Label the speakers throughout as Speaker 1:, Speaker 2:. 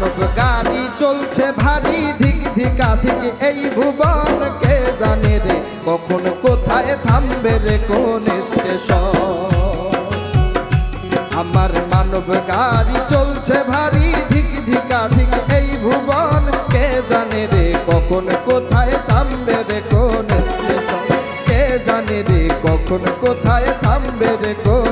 Speaker 1: মানব গাড়ি চলছে ভারী ধিক ধিকা থেকে এই ভুবন কে জানে রে? কখন কোথায় থামবে রে কোন স্টেশন? আমার মানব গাড়ি চলছে ভারী ধিক ধিকা ধিক এই ভুবন কে জানে রে? কখন কোথায় থামবে রে কোন স্টেশন? কে জানে রে? কখন কোথায় থামবে রে কোন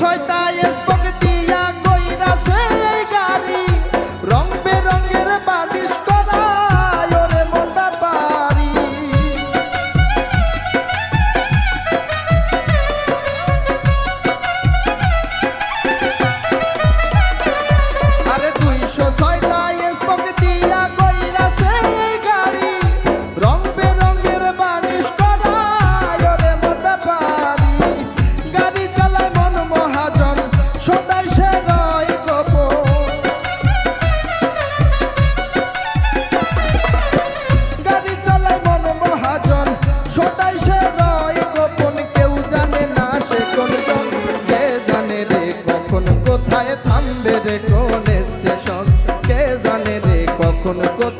Speaker 1: ছয়টা কোন কথা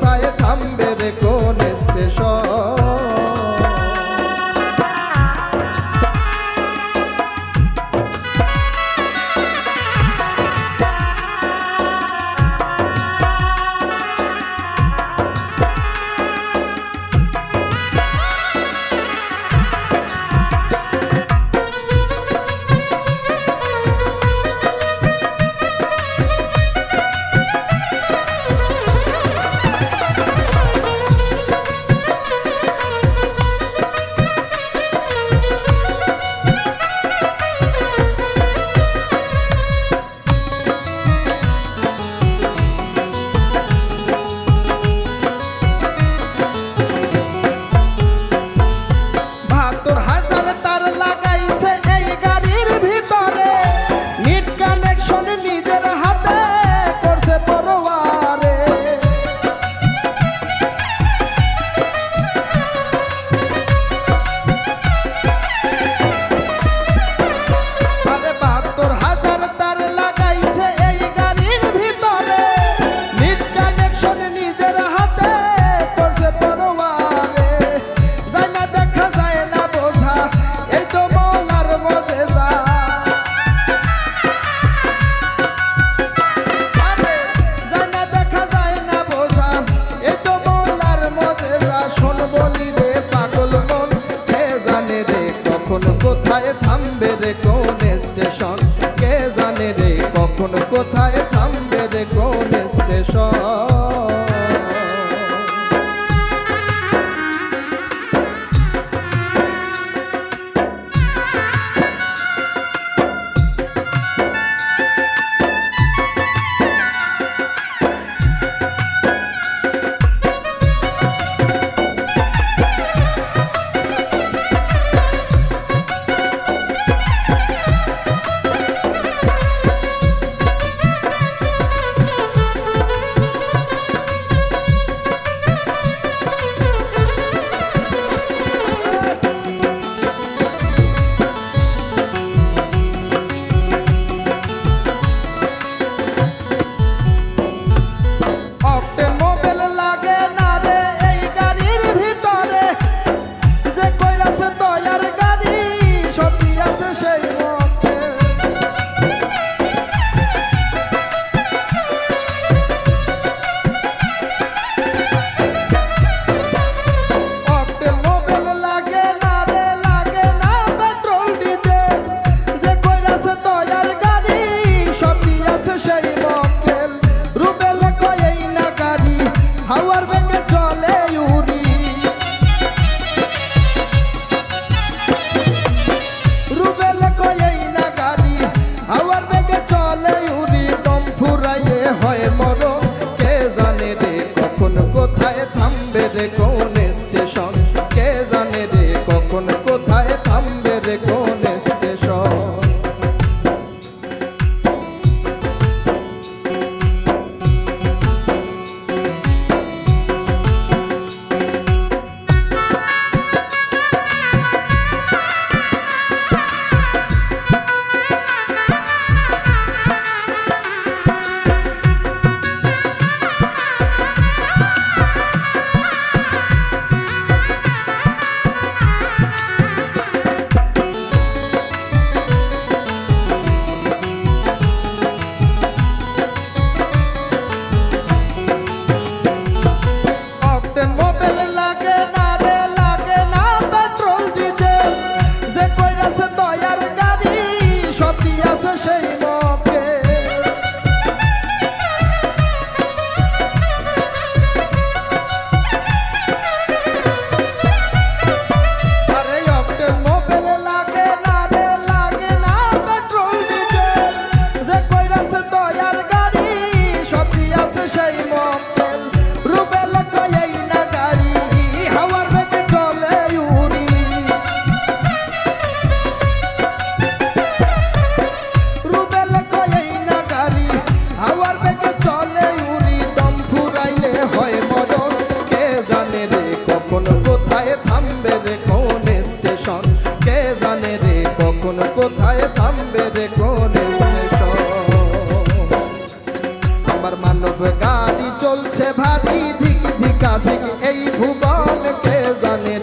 Speaker 1: এই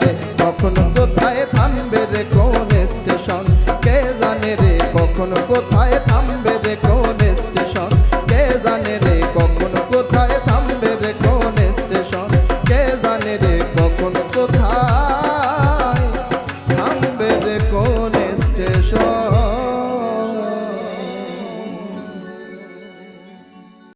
Speaker 1: রে? কোথায় থামবে রে কোন স্টেশন? কে জানে রে কখন কোথায়